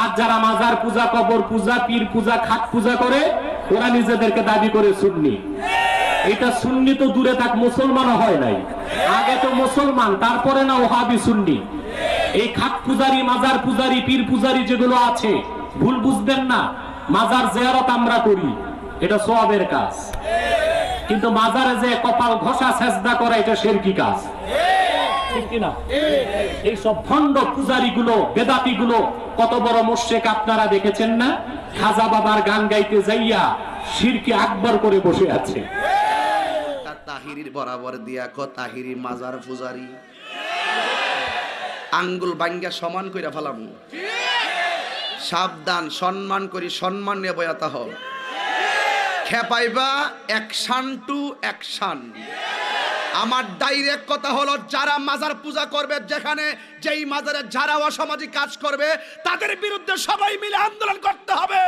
আর যারা মাজার পূজা, কবর পূজা, পীর পূজা খাট পূজা করে, ওরা নিজেদেরকে দাবি করে সুন্নি। এটা সুন্নি তো দূরে থাক মুসলমান হয় নাই। আগে তো মুসলমান, তারপরে না ওহাবি সুন্নি। এই খাট পূজারি, মাজার পূজারি, পীর পূজারি যেগুলো আছে, ভুল বুঝবেন না। মাজার জিয়ারত আমরা করি, এটা সোয়াবের কাজ। কিন্তু মাজারে যে কপাল ঘষা, সেজদা করা, এটা শেরকি কাজ। এই সব ভণ্ড পূজারি গুলো কত বড় মোশেক আপনারা দেখেছেন না? খাজা বাবার গান গাইতে যাইয়া শিরকে আকবর করে বসে আছে। তাহিরির বরাবর দিয়া ক তাহিরি মাজার পূজারি। আঙ্গুল বাঙ্গা সমান কইরা ফেলাম। সাবধান, সম্মান করি, সম্মান নিয়ে বয়াতা হও। খেপাইবা অ্যাকশন টু অ্যাকশন আমার ডাইরেক্ট কথা হলো, যারা মাজার পূজা করবে, যেখানে যেই মাজারে যারা অসামাজিক কাজ করবে, তাদের বিরুদ্ধে সবাই মিলে আন্দোলন করতে হবে।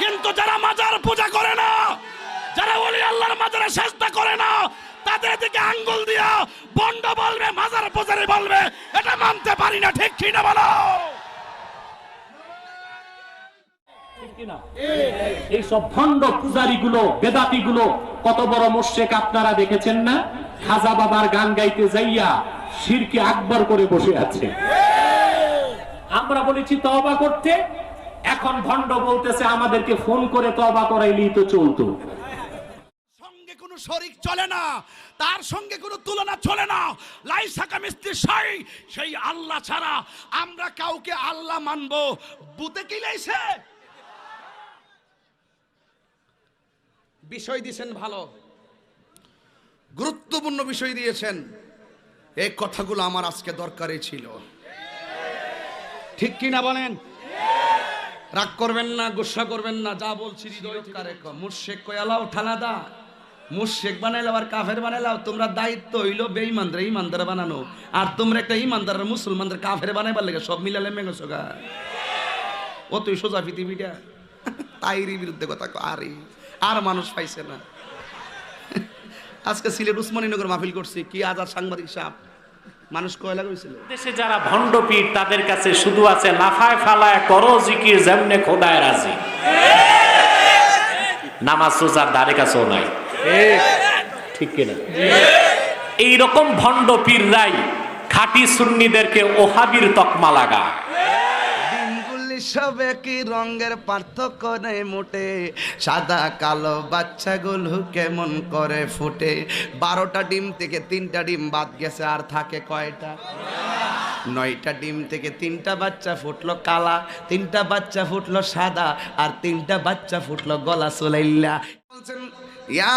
কিন্তু যারা মাজার পূজা করে না, যারা ওলি আল্লাহর মাজারে চেষ্টা করে না, তাদের দিকে আঙ্গুল দিয়া বন্ড বলবে, মাজার পূজারি বলবে, এটা মানতে পারি না, ঠিক কি না এই সব ভণ্ড পূজারি গুলো বেদাতি গুলো কত বড় মোশেক আপনারা দেখেছেন না? খাজা বাবার গান গাইতে যাইয়া শিরকে আকবর করে বসে আছে। আমরা বলেছি তবা করতে। এখন ভণ্ড বলতেছে, আমাদেরকে ফোন করে তবা করাইলেই তো চলতো। শরিক চলে না, তার সঙ্গে কোনো তুলনা চলে না। লাইসাকা মিস্ত্রি সাই, সেই আল্লাহ ছাড়া আমরা কাউকে আল্লাহ মানবো। বুতে কি লাইছে? বিষয় দিয়েছেন ভালো। গুরুত্বপূর্ণ বিষয় দিয়েছেন। এই কথাগুলো আমার আজকে দরকারই ছিল। ঠিক কি না বলেন রাগ করবেন না গুসা করবেন না যা বলছি মুর্শেক কয়ালাও ঠালাদা। মুর্শেক বানাইলাও আর কাফের বানাইলাও তোমরা দায়িত্ব হইল বেঈমানদের ইমানদার বানানো। আর তোমরা একটা ইমানদার মুসলমানদের কাফের বানাইবার লাগে সব মিলালে মেঘছো গা। ও তুই সোজা পৃথিবীটা। তাইরি বিরুদ্ধে কথা আরে। আর মানুষ পাইছে না। আজকে সিলেট উসমানীনগর মাহফিল করছি, কি আজাদ সাংবাদিক সাহেব? মানুষ কয়লা কইছিল দেশে যারা ভণ্ড পীর, তাদের কাছে শুধু আছে, লাফায় ফালায় করো জিকির, যেমনে খোদায় রাজি। নামাজ সোজার ধারে কাছেও নাই। ঠিক কিনা? এইরকম ভণ্ড পীররাই খাঁটি সুন্নিদেরকে ওহাবির তকমা লাগা ডিমগুলি সব একই রঙের পার্থক্য নেই মোটে। সাদা, কালো বাচ্চাগুলো কেমন করে ফুটে? বারোটা ডিম থেকে তিনটা ডিম বাদ গেছে, আর থাকে কয়টা? নয়টা ডিম থেকে তিনটা বাচ্চা ফুটলো কালা, তিনটা বাচ্চা ফুটলো সাদা, আর তিনটা বাচ্চা ফুটলো গলা সুলাইল্লা। বলছেন, ইয়া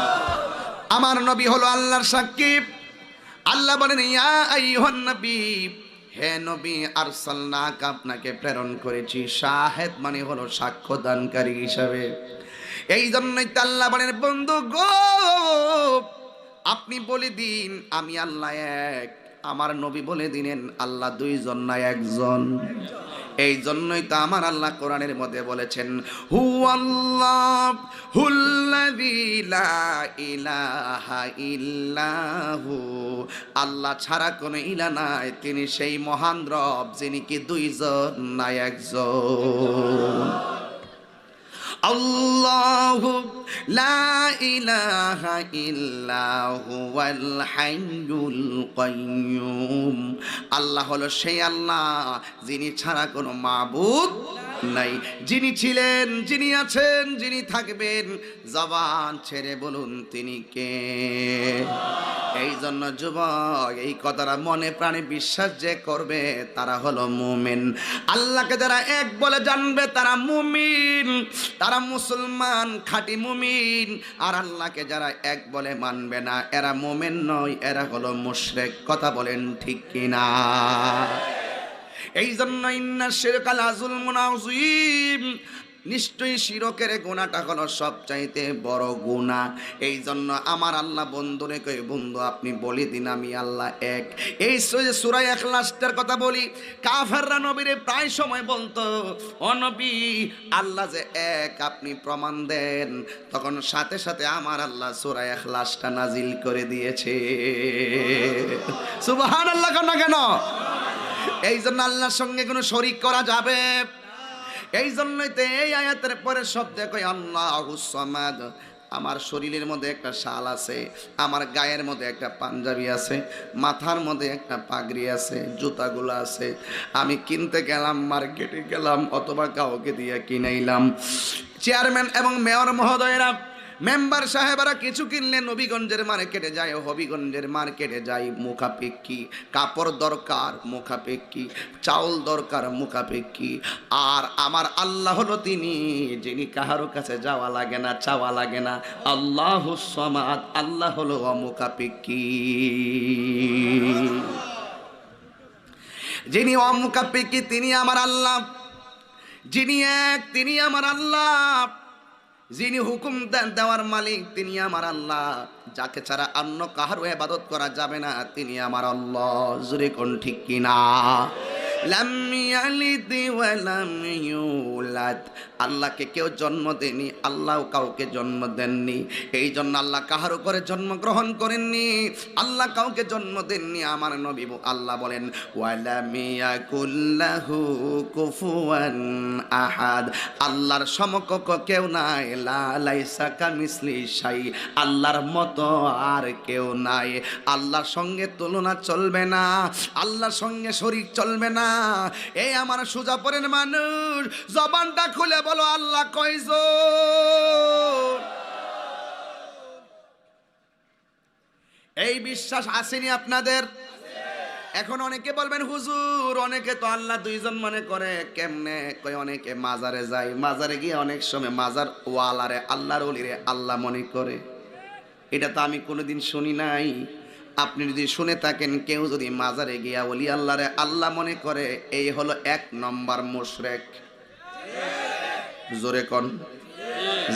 আমার নবী হলো আল্লাহর সাক্ষী। আল্লাহ বলেন, ইয়া আইয়ুহান নবী, হে নবী, আরসালনাক, আপনাকে প্রেরণ করেছি। শাহেদ মানে হলো সাক্ষ্য দানকারী হিসাবে। এই জন্যই তো আল্লাহ বলেন, বন্ধু গো, আপনি বলে দিন, আমি আল্লাহ এক। আমার নবী বলে দিলেন, আল্লাহ দুইজন না একজন। এই জন্যই তো আমার আল্লাহ কোরআনের মধ্যে বলেছেন হু আল্লাহ ইলাহা আল্লাহ ছাড়া কোনো ইলা নাই, তিনি সেই মহান রব যিনি কি দুইজন না একজন। আল্লাহু লা ইলাহা ইল্লা হুয়াল হাইয়ুল কাইয়্যুম আল্লাহ হলো সেই আল্লাহ যিনি ছাড়া কোনো মাবুদ নাই। যিনি ছিলেন, যিনি আছেন, যিনি থাকবেন, জবান ছেড়ে বলুন তিনি কে? এই জন্য যুবক, এই কথাটা মনে প্রাণে বিশ্বাস যে করবে, তারা হলো মুমিন। আল্লাহকে যারা এক বলে জানবে, তারা মুমিন। তারা মুসলমান, খাঁটি মুমিন। আর আল্লাহকে যারা এক বলে মানবে না, এরা মুমিন নয়, এরা হলো মুশরেক। কথা বলেন ঠিক কিনা? এই জন্য ইন্না শিরকাল আজুল মুনাজিম নিশ্চয়ই শিরকের গুণাটা হলো সবচাইতে বড় গুণা। এই জন্য আমার আল্লাহ বন্ধুরে কই, বন্ধু, আপনি বলি দিন, আমি আল্লাহ এক। এই সুরাই এখলাসটার কথা বলি, কাফেররা নবীরে প্রায় সময় বলতো, ও নবী, আল্লাহ যে এক, আপনি প্রমাণ দেন। তখন সাথে সাথে আমার আল্লাহ সুরাই এখলাসটা নাজিল করে দিয়েছে। সুবহান আল্লাহ কেন কেন? এই জন্য আল্লাহর সঙ্গে কোনো শরিক করা যাবে? এই জন্যই তো এই আয়াতের পরে সব দেখো আল্লাহ সমাদ, আমার শরীরের মধ্যে একটা শাল আছে, আমার গায়ের মধ্যে একটা পাঞ্জাবি আছে, মাথার মধ্যে একটা পাগড়ি আছে, জুতাগুলো আছে। আমি কিনতে গেলাম, মার্কেটে গেলাম, অথবা কাউকে দিয়ে কিনাইলাম। চেয়ারম্যান এবং মেয়র মহোদয়েরা মেম্বার সাহেবরা কিছু কিনলে নবীগঞ্জের মার্কেটে যায়, হবিগঞ্জের মার্কেটে যাই মুখাপেক্ষি। কাপড় দরকার, মুখাপেক্ষি। চাউল দরকার, মুখাপেক্ষি। আর আমার আল্লাহ হলো তিনি, যিনি কাহারও কাছে যাওয়া লাগে না, চাওয়া লাগে না। আল্লাহ সমাদ, আল্লাহ হলো অমুখাপেক্ষি। যিনি অমুখাপেক্ষি, তিনি আমার আল্লাহ। যিনি এক, তিনি আমার আল্লাহ। যিনি হুকুম দেওয়ার মালিক, তিনি আমার আল্লাহ। যাকে ছাড়া অন্য কাহারও এবাদত করা যাবে না, তিনি আমার আল্লাহ। জুরে কোন ঠিক কিনা? লাম ইয়ালিদ ওয়া লাম ইউলাদ। আল্লাহকে কেউ জন্ম দেয়নি আল্লাহ কাউকে জন্ম দেননি। এই জন্য আল্লাহ কাহার উপরে জন্মগ্রহণ করেননি, আল্লাহ কাউকে জন্ম দেননি। আমার নবী আল্লাহ বলেন, ওয়ালাম ইয়াকুল্লাহু কুফুয়ান আহাদ। আল্লাহর সমকক্ষ কেউ নাই লাইসা কামিসলি শাই। আল্লাহর মতো আর কেউ নাই। আল্লাহর সঙ্গে তুলনা চলবে না, আল্লাহর সঙ্গে শরীর চলবে না। এই আমার সোজা পরের মানুষ। জবানটা খুলে বলো, আল্লাহ কয়জন এই বিশ্বাস আসেনি আপনাদের? এখন অনেকে বলবেন, হুজুর, অনেকে তো আল্লাহ দুইজন মনে করে, কেমনে কই অনেকে মাজারে যায়। মাজারে গিয়ে অনেক সময় মাজার ওয়ালারে, আল্লাহর আল্লাহ মনে করে। এটা তো আমি কোনোদিন শুনি নাই। আপনি যদি শুনে থাকেন, কেউ যদি মাজারে গিয়া ওলি আল্লাহরে আল্লাহ মনে করে, এই হলো এক নম্বর মুশরেক। জোরে কন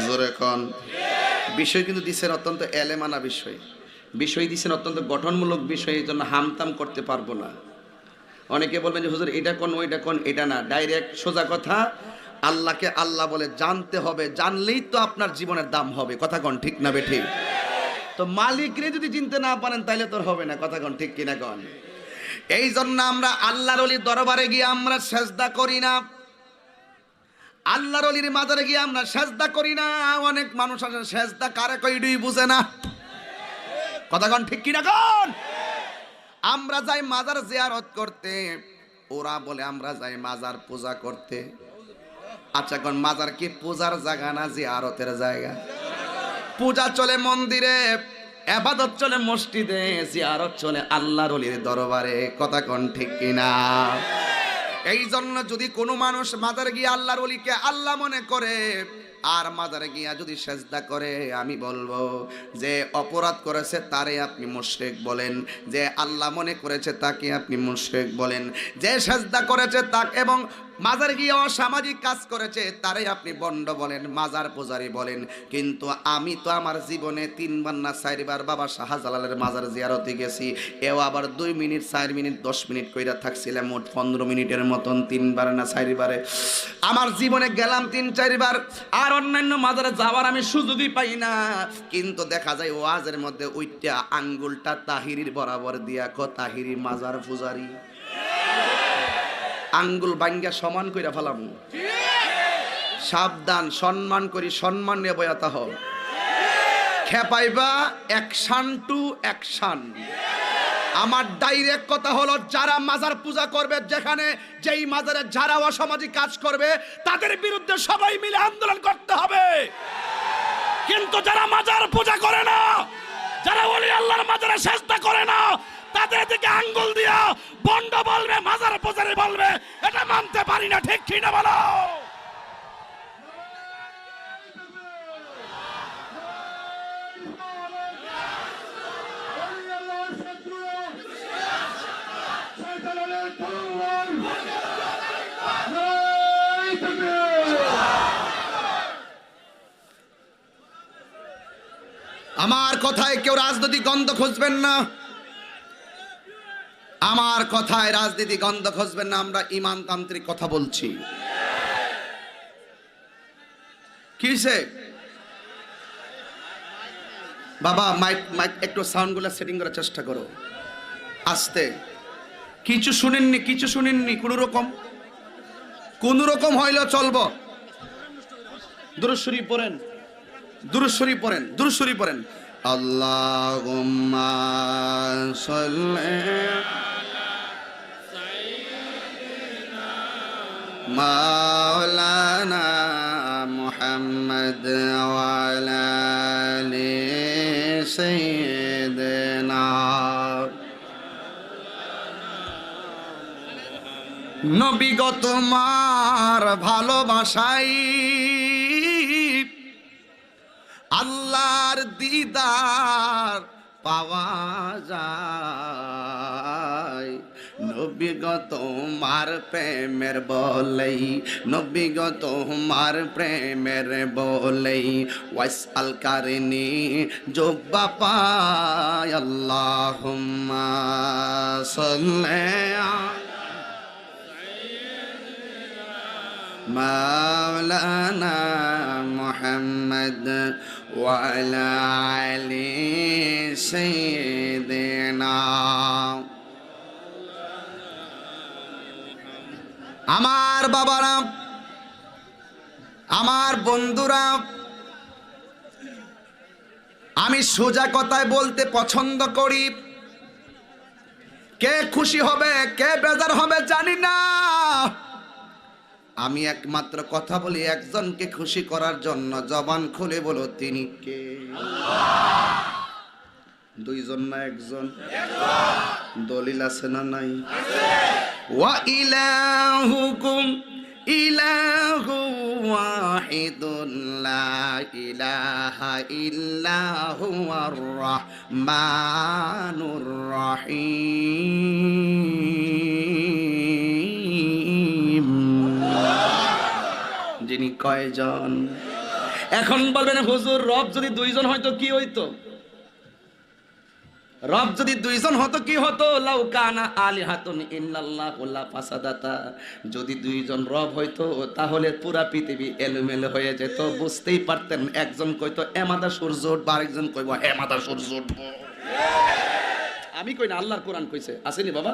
জোরে কন। বিষয় কিন্তু দিচ্ছেন অত্যন্ত এলেমানা বিষয়। বিষয় দিচ্ছেন অত্যন্ত গঠনমূলক বিষয় এই জন্য হামতাম করতে পারব না। অনেকে বলবেন যে, হুজুর, এটা কোন, ওইটা কোন? এটা না, ডাইরেক্ট সোজা কথা, আল্লাহকে আল্লাহ বলে জানতে হবে, জানলেই তো আপনার জীবনের দাম হবে। কথা কোন, ঠিক না বেঠিক তো মালিকরে যদি চিনতে না পারেন তাহলে তোর হবে না। কথা কোন, ঠিক কিনা কন? এই জন্য আমরা আল্লাহর অলির দরবারে গিয়ে আমরা সেজদা করি না। আল্লাহর অলির মাজারে গিয়ে আমরা সেজদা করি না। অনেক মানুষ আছে সেজদা কারে কইডুই বুঝে না। কথা কন, ঠিক কিনা কন? আমরা যাই মাজার জিয়ারত করতে, ওরা বলে আমরা যাই মাজার পূজা করতে। আচ্ছা কোন, মাজার কি পূজার জায়গা না জিয়ারতের জায়গা? পূজা চলে মন্দিরে এবাদত চলে মসজিদে, জিয়ারত চলে আল্লাহর অলির দরবারে। কথা কোন ঠিক কিনা? এই জন্য যদি কোনো মানুষ মাজারে গিয়ে আল্লাহর অলিকে আল্লাহ মনে করে, আর মাজারে গিয়া যদি সেজদা করে, আমি বলব যে অপরাধ করেছে তারে আপনি মুশরিক বলেন, যে আল্লাহ মনে করেছে তাকে আপনি মুশরিক বলেন, যে সেজদা করেছে তাকে এবং মাজার গিয়ে অসামাজিক কাজ করেছে, তারে আপনি বন্ড বলেন, মাজার পূজারি বলেন। কিন্তু আমি তো আমার জীবনে তিনবার না চারবার বাবা শাহজালালের মাজার জিয়ারতে গেছি। এও আবার দুই মিনিট, চার মিনিট, দশ মিনিট কইরা থাকছিলাম, মোট পনেরো মিনিটের মতন তিনবার না চারবারে। আমার জীবনে গেলাম তিন, চারবার, আর অন্যান্য মাজারে যাওয়ার আমি সুযোগই পাই না। কিন্তু দেখা যায় ওয়াজের মধ্যে ওইটা আঙ্গুলটা তাহিরির বরাবর দিয়া ক তাহিরি মাজার পূজারি। আঙ্গুল বাঙ্গা সমান কইরা ফেলাম। সাবধান, সম্মান করি, সম্মান নিয়ে বয়াতা হও খেপাইবা অ্যাকশন টু অ্যাকশন আমার ডাইরেক্ট কথা হলো, যারা মাজার পূজা করবে, যেখানে যেই মাজারে যারা অসামাজিক কাজ করবে, তাদের বিরুদ্ধে সবাই মিলে আন্দোলন করতে হবে। কিন্তু যারা মাজার পূজা করে না, যারা ওলি আল্লাহর মাজারে চেষ্টা করে না দিকে আঙ্গুল দিয়া বন্ড বলবে, মাজার পোজারে বলবে, এটা মানতে পারি না, ঠিক কিনা বলো? আমার কথায় কেউ রাজনৈতিক গন্ধ খুঁজবেন না। আমার কথায় রাজনীতি গন্ধ খুঁজবেন না, আমরা ইমানতান্ত্রিক কথা বলছি। কিসে? বাবা, মাইক মাইক, একটু সাউন্ডগুলো সেটিং করার চেষ্টা করো। আস্তে। কিছু শুনেননি কিছু শুনেননি, কোন রকম? কোন রকম হইল চলবো। দুরুশ্বরী পড়েন। দুরুশ্বরী পড়েন দুরুশ্বরী পড়েন। আল্লাহুম্মা মাওলানা মুহাম্মদ ওয়ালা আলি সাইয়্যিদিনা। নবীগত মার ভালোবাসাই আল্লাহর দিদার পাওয়া যায়। নবী গো তোমার প্রেমের বলেই নবী গো তোমার প্রেমের বলেই ওয়াইস আল কারিনি জোব্বা পায় আল্লাহুম্মা সাল্লে মাওলানা মুহাম্মদ ওয়ালা আলি সাইয়্যিদিনা। আমার বাবারা, আমার বন্ধুরা, আমি সোজা কথায় বলতে পছন্দ করি। কে খুশি হবে, কে বেজার হবে জানি না। আমি একমাত্র কথা বলি একজনকে খুশি করার জন্য। জবান খুলে বলো, তিনি কে? দুইজন না একজন? দলিল আছে না নাই? ওয়া ইলাহুকুম ইলাহু ওয়াহিদুন লা ইলাহা ইল্লা হুয়ার রহমানুর রহিম। যিনি কয়জন? এখন বলবেন হুজুর রব যদি দুইজন হয়তো কি হইতো? রব যদি দুইজন হতো, কি হতো? লাউ কানা আলিহাতুন ইল্লাল্লাহু লা ফাসাদাতা। যদি দুইজন রব হইতো, তাহলে পুরা পৃথিবী এলোমেলো হয়ে যেত। বুঝতেই পারতেন, একজন কইতো এমাদা সূর্য উঠবো, আরেকজন কইবো হেমাদা সূর্য উঠবো। আমি কই না, আল্লাহর কোরআন কইছে। আসেনি বাবা?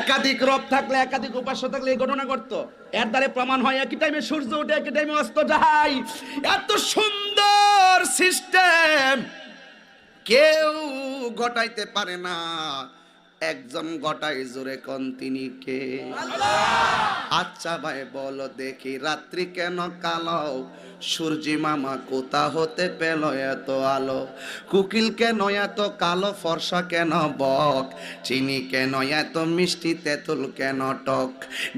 একাধিক রব থাকলে, একাধিক উপাস্য থাকলে এই ঘটনা ঘটতো। এর দ্বারে প্রমাণ হয়, একই টাইমে সূর্য উঠে, একই টাইমে অস্ত যায়। এত সুন্দর সিস্টেম কেউ ঘটাইতে পারে না। একজন ঘটাই জোরে কন তিনি কে? আচ্ছা ভাই বলো দেখি রাত্রি কেন কালো? সূর্যি মামা কোথা হতে পেল এত আলো? কুকিল কেন এত কালো? ফর্সা কেন বক? চিনি কেন এত মিষ্টি? তেঁতুল কেন টক?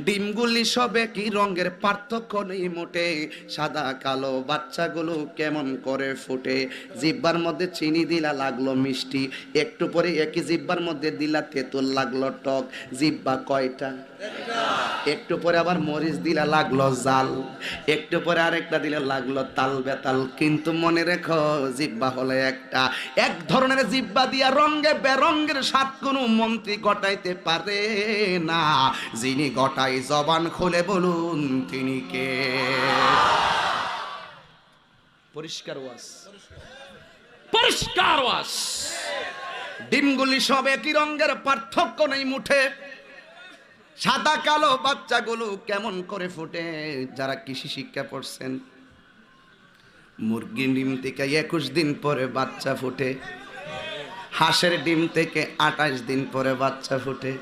ডিমগুলি সবে কি রঙের পার্থক্য নেই মোটে। সাদা কালো বাচ্চাগুলো কেমন করে ফুটে? জিব্বার মধ্যে চিনি দিলা লাগল মিষ্টি। একটু পরে একই জিব্বার মধ্যে দিলা তেঁতুল লাগল টক? জিব্বা কয়টা? একটু পরে আবার মরিচ দিলে লাগল জাল। একটু পরে আরেকটা দিলে লাগল তাল বেতাল। কিন্তু মনে রেখো, জিব্বা হলে একটা। এক ধরনের জিব্বা দিয়া রঙ্গে বেরঙ্গের সাত কোনো মন্ত্রী গটাইতে পারে না। যিনি গটাই জবান খুলে বলুন, তিনি কে? পরিষ্কার ওয়াস পরিষ্কার ওয়াস ডিমগুলি সব একই রঙের, পার্থক্য নেই মুঠে। সাদা, কালো বাচ্চাগুলো কেমন করে ফুটে, যারা কৃষি শিক্ষা পড়ছেন। মুরগির ডিম থেকে একুশ দিন পরে বাচ্চা ফুটে। হাঁসের ডিম থেকে আঠাশ দিন পরে বাচ্চা ফুটে।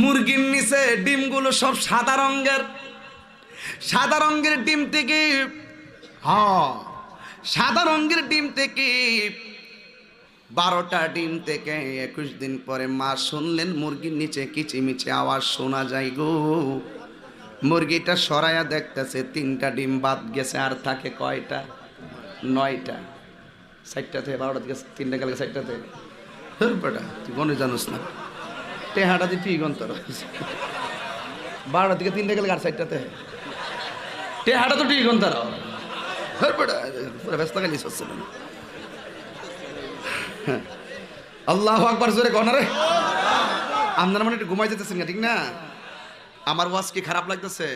মুরগির নিচে ডিমগুলো সব সাদা রঙের। সাদা রঙের ডিম থেকে হ সাদা রঙের ডিম থেকে বারোটা ডিম থেকে একুশ দিন পরে মা শুনলেন, মুরগির নিচে কিচিমিচি আওয়াজ শোনা যায় গো। মুরগিটা সরাইয়া দেখতেছে, তিনটা ডিম বাদ গেছে আর থাকে কয়টা? নয়টা। সাইডটা থেকে বারোটা থেকে তিনটা গেলে সাইডটা থেকে। বেটা, তুই গনে জানোস না। টেহাটা দিয়ে তুই গন্তর বারোটা থেকে তিনটা গেলে আর সাইডটাতে টেহাটা তো ঠিক গন্তর বেটা, পুরো ব্যস্ত গেলিস হচ্ছে না আল্লাহ আকবার, জোরে গনারে আপনার মানে একটু ঘুমাই যেতেছেন ঠিক না? আমার ওয়াজ কি খারাপ লাগতেছে?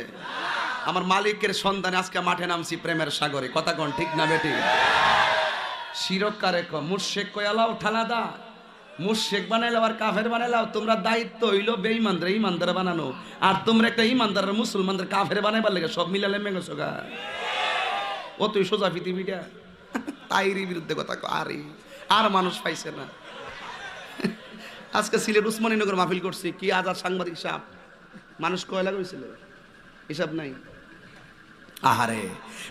আমার মালিকের সন্তানে আজকে মাঠে নামছি প্রেমের সাগরে। কথা কন, ঠিক না বেটি? শিরকারে ক মুর্শেক কয়ালাও ঠালাদা মুর্শেক বানাইলাও আর কাফের বানাইলাও তোমরা দায়িত্ব হইল বেঈমানদের ইমানদার বানানো। আর তোমরা একটা ইমানদার মুসলমানদের কাফের বানাইবার লাগে সব মিলালে মেঘেছো গা ও তুই সোজা পৃথিবীটা। তাইরি বিরুদ্ধে কথা আরে। আর মানুষ পাইছে না। আজকে সিলেট উসমানীনগর মাহফিল করছি, কি আজাদ সাংবাদিক সাহেব মানুষ কয়লা করেছিল হিসাব নাই। আহারে,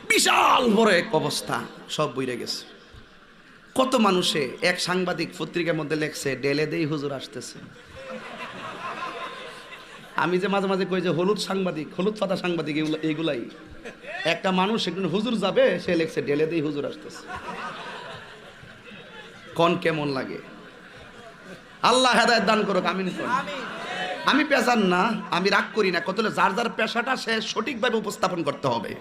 বিশাল বড় এক অবস্থা, সব বইরে গেছে। কত মানুষে এক সাংবাদিক পত্রিকার মধ্যে লেখছে, ডেলে দেই হুজুর আসতেছে। আমি যে মাঝে মাঝে কই যে, হলুদ সাংবাদিক, হলুদ পাতা সাংবাদিক এগুলো এগুলাই। একটা মানুষ একজন হুজুর যাবে, সে লেখছে, ডেলে দেই হুজুর আসতেছে। কন কেমন লাগে? আল্লাহ হেদায়ত দান করুক, আমিন আমি পেশার না, আমি রাগ করি না, কত যার যার পেশাটা সে সঠিকভাবে উপস্থাপন করতে হবে।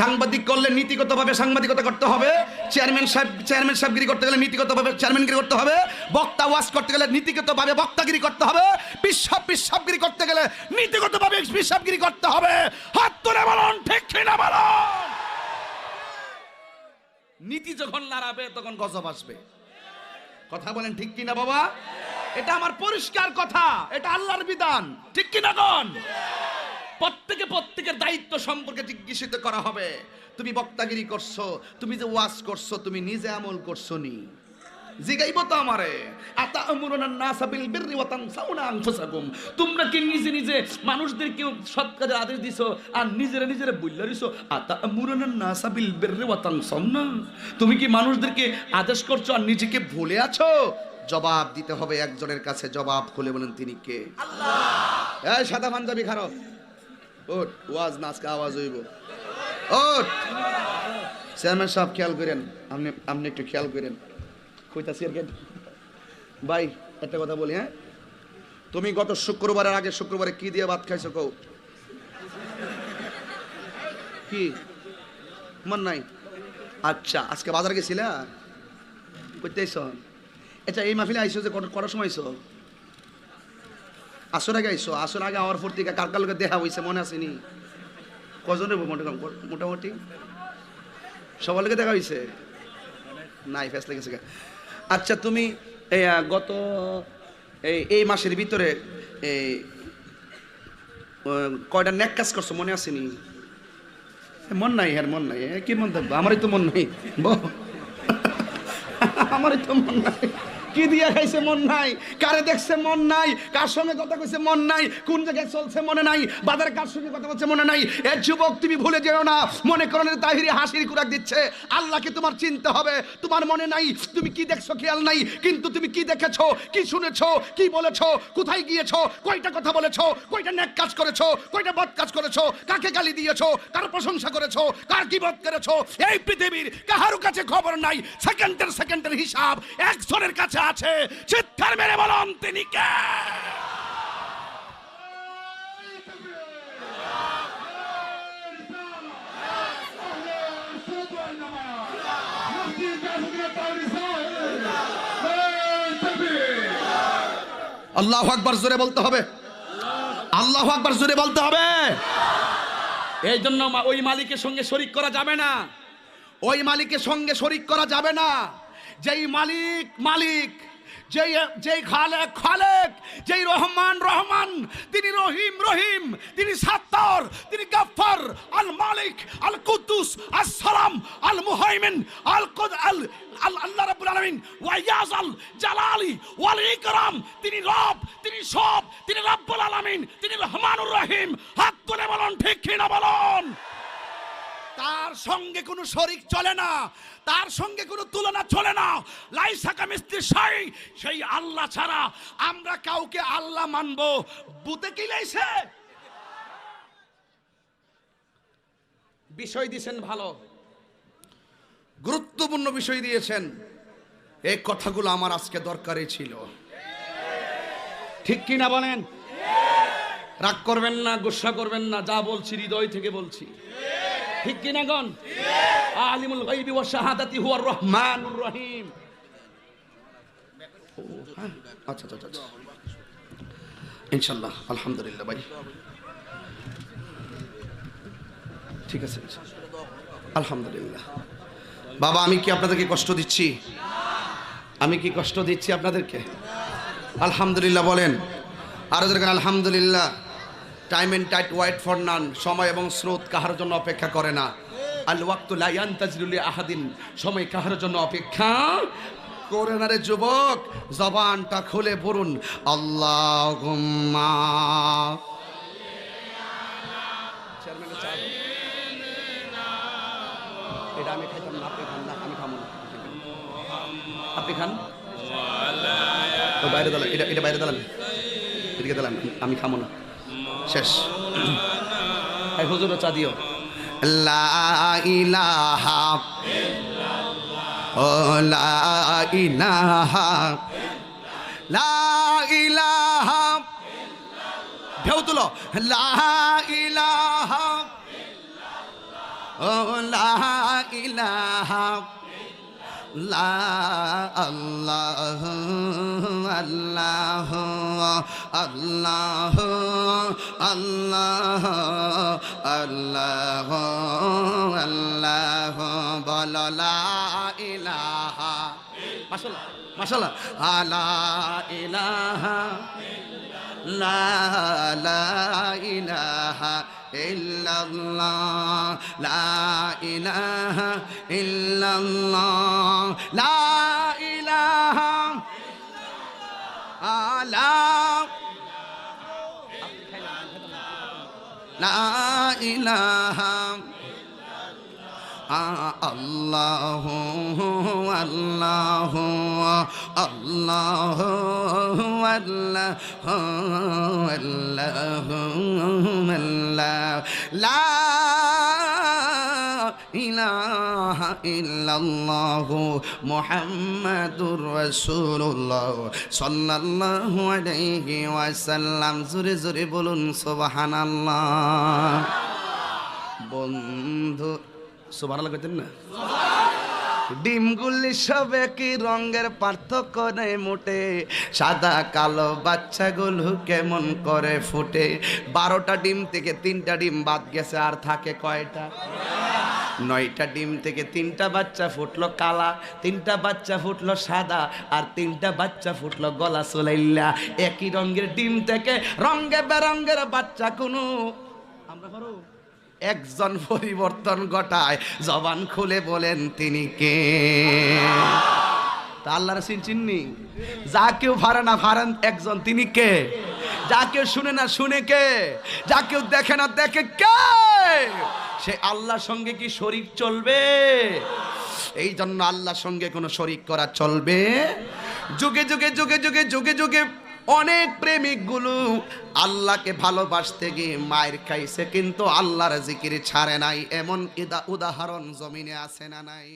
সাংবাদিক করলে নীতিগতভাবে সাংবাদিকতা করতে হবে, চেয়ারম্যান সাহেব, চেয়ারম্যান সাহেবগিরি করতে গেলে নীতিগতভাবে চেয়ারম্যানগিরি করতে হবে, বক্তা ওয়াজ করতে গেলে নীতিগতভাবে বক্তাগিরি করতে হবে পিসাব পিসাবগিরি করতে গেলে নীতিগতভাবে পিসাবগিরি করতে হবে। হাত তুলে বলুন, ঠিক কিনা বলুন? নীতি যখন লড়াবে তখন গজব আসবে। কথা বলেন ঠিক কিনা বাবা? এটা আমার পরিষ্কার কথা, এটা আল্লাহর বিধান। ঠিক কিনা গণ প্রত্যেকে প্রত্যেকের দায়িত্ব সম্পর্কে জিজ্ঞাসিত করা হবে। তুমি বক্তাগিরি করছ, তুমি যে ওয়াজ করছ, তুমি নিজে আমল করছ নি। জিগাইব তো আমারে। আতা আমরুনা নাসা বিল বিররি ওয়া তানসাউনা আনফুসাকুম। তোমরা কি নিজে নিজে মানুষদেরকে সৎ কাজের আদেশ দিছো আর নিজেরা নিজেরা বইলা দিছো আতা আমরুনা নাসা বিল বিররি ওয়া তানসাউনা। তুমি কি মানুষদেরকে আদেশ করছ আর নিজেকে ভুলে আছো? জবাব দিতে হবে একজনের কাছে জবাব খুলে বলেন তিনি কে? আল্লাহ! এই সাদা পাঞ্জাবি খারাপ ওট ওয়াজ নাচকা আওয়াজ হইব। ওট চেয়ারম্যান সাহেব খেয়াল করেন। আপনি আপনি একটু খেয়াল করেন। কইতাছি আর ভাই, একটা কথা বলি হ্যাঁ? তুমি গত শুক্রবারের আগে শুক্রবারে কি দিয়ে ভাত খাইছো কও? কি? মন নাই? আচ্ছা আজকে বাজার গেছিলা? করতে আচ্ছা এই মাহফিলে আইছো যে কটার সময় আইছো? আসর আগে আইসো আসর আগে আমার থেকে কার কার লোকের দেখা হয়েছে মনে আসেনি কজন মোটামুটি? সবার লোকে দেখা হয়েছে নাই ফেস লেগেছে। আচ্ছা তুমি গত এই মাসের ভিতরে এই কয়টা নেক কাজ করছ, মনে আসেনি মন নাই হ্যাঁ মন নাই। কি মন থাকব আমারই তো মন নাই। আমারই তো মন নাই। কি দিয়া খাইছে মন নাই? কারে দেখছে মন নাই? কার সঙ্গে কথা কইছে মন নাই? কোন জায়গায় চলছে মনে নাই? বাজারে কার সঙ্গে কথা বলছে মনে নাই? এ যুবক, তুমি ভুলে যেও না। মনে করো না তাহিরি হাসির কুরাক দিচ্ছে। আল্লাহকে তোমার চিনতে হবে। তোমার মনে নাই। তুমি কি দেখছ খেয়াল নাই। কিন্তু তুমি কি দেখেছ? কি শুনেছো? কি বলেছ? কোথায় গিয়েছো? কয়টা কথা বলেছ? কয়টা নেক কাজ করেছ? কয়টা বদ কাজ করেছ? কাকে গালি দিয়েছ? কার প্রশংসা করেছ? কার কি বদ করেছ? এই পৃথিবীর কাহারও কাছে খবর নাই। সেকেন্ডের সেকেন্ডের হিসাব একজনের কাছে আছে চিৎকার মেরে বলুন তিনি কে? আল্লাহ আকবার জোরে বলতে হবে। আল্লাহ আকবার জোরে বলতে হবে। এই জন্য ওই মালিকের সঙ্গে শরিক করা যাবে না। ওই মালিকের সঙ্গে শরিক করা যাবে না। যেই মালিক মালিক, যেই যেই খালেক খালেক, যেই রহমান রহমান, তিনি রহিম রহিম, তিনি সাত্তার, তিনি গাফফার, আল মালিক, আল কুদ্দুস, আস সালাম, আল মুহাইমিন, আল কুদ, আল, আল- আল্লাহ রাব্বুল আলামিন ওয়াইয়াজ আল জালালি, ওয়াল ইকরাম, তিনি রব, তিনি সব, তিনি রাব্বুল আলামিন, তিনি রহমানুর রহিম হাত তুলে বলুন, ঠিক কিনা বলুন? তার সঙ্গে কোনো শরিক চলে না তার সঙ্গে কোনো তুলনা চলে না। লাইসাকা মিস্ত্রি সাই সেই আল্লাহ ছাড়া আমরা কাউকে আল্লাহ মানবো। বুতে কি লাইছে? বিষয় দিয়েছেন ভালো। গুরুত্বপূর্ণ বিষয় দিয়েছেন। এই কথাগুলো আমার আজকে দরকারই ছিল। ঠিক কি না বলেন? রাগ করবেন না গুসা করবেন না যা বলছি হৃদয় থেকে বলছি। ঠিক কিনা আলিমুল গাইবি ওয়া শাহাদাতি হুয়ার রহমানুর রহিম। হ্যাঁ। আচ্ছা আচ্ছা আচ্ছা ইনশাল্লাহ, আলহামদুলিল্লাহ ভাই। ঠিক আছে আলহামদুলিল্লাহ। বাবা, আমি কি আপনাদেরকে কষ্ট দিচ্ছি? আমি কি কষ্ট দিচ্ছি আপনাদেরকে? আলহামদুলিল্লাহ বলেন। আরও যেরকম আলহামদুলিল্লাহ। Time and tide wait for none সময় এবং স্রোত কাহার জন্য অপেক্ষা করে না। আল ওয়াক্তু লা ইয়ান্তাজিরুলি আহাদিন। সময় কাহার জন্য অপেক্ষা করে না রে যুবক। জবানটা খুলে চেয়ারম্যানের চা এটা আমি খাইতাম না, আপনি খান না, আমি খাব না। আপনি খান? বাইরে দাঁড়ান, এটা এটা বাইরে দাঁড়ান। এদিকে দাঁড়ান, আমি খাব না। শেষ। হুজুর চা দিও। লা ইলাহা ও লা ইলাহা লা ইলাহা ঢেউ তুলো। লা ইলাহা ও লা ইলাহা লা আল্লাহ। আল্লাহ আল্লাহ আল্লাহ আল্লাহ আল্লাহ, বল লা ইলাহা মাশাআল্লাহ মাশাআল্লাহ। আলা ইলাহা লা লা ইলাহা ইল্লাল্লাহ। লা ইলাহা ইল্লাল্লাহ। লা ইলাহা আল্লাহ আল্লাহ আল্লাহ আল্লাহ আল্লাহ আল্লাহ লা জোরে জোরে বলুন, সুবহানাল্লাহ। বন্ধু, সুবহানাল্লাহ কইতেন না? ডিমগুলি সব একই রঙের, পার্থক্য নেই মোটে। সাদা, কালো বাচ্চাগুলো কেমন করে ফুটে? বারোটা ডিম থেকে তিনটা ডিম বাদ গেছে, আর থাকে কয়টা? নয়টা ডিম থেকে তিনটা বাচ্চা ফুটলো কালা, তিনটা বাচ্চা ফুটলো সাদা আর তিনটা বাচ্চা ফুটলো গলা চলাইল্লা একই রঙের ডিম থেকে রঙে বেরঙ্গের বাচ্চা কোনো। আমরা পারো? একজন পরিবর্তন ঘটায়। জবান খুলে বলেন, তিনি কে? তা আল্লাহর সিন চিননি? যা কেউ ভারে না ভারেন একজন, তিনি কে? যা কেউ শুনে না শুনে কে? যা কেউ দেখে না দেখে কে? সে আল্লাহর সঙ্গে কি শরিক চলবে? এই জন্য আল্লাহর সঙ্গে কোনো শরিক করা চলবে? যুগে যুগে যুগে যুগে যুগে যুগে অনেক প্রেমিকগুলো আল্লাহকে ভালোবাসতে গিয়ে মায়ের খাইছে, কিন্তু আল্লাহর জিকির ছাড়ে নাই। এমন উদাহরণ জমিনে আছে না নাই?